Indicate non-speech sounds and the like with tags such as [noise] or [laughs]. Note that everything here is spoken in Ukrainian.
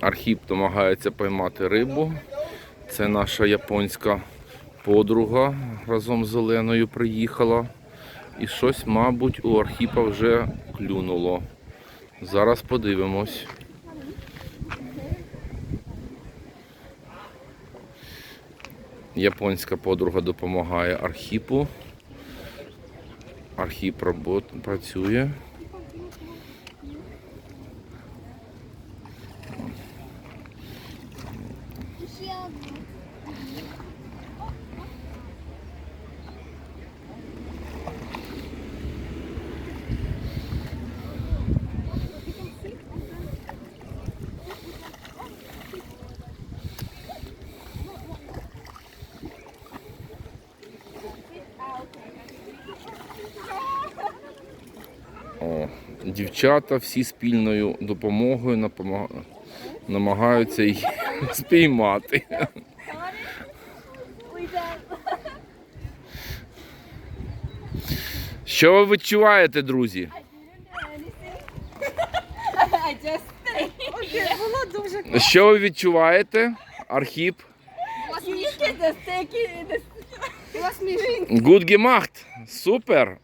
Архіп намагається поймати рибу. Це наша японська подруга разом з Оленою приїхала. І щось, мабуть, у Архіпа вже клюнуло. Зараз подивимось. Японська подруга допомагає Архіпу. Архіп працює. Дівчата всі спільною допомогою намагаються її [laughs] спіймати. Що ви відчуваєте, друзі? Що ви відчуваєте? Архіп? Good gemacht! Супер!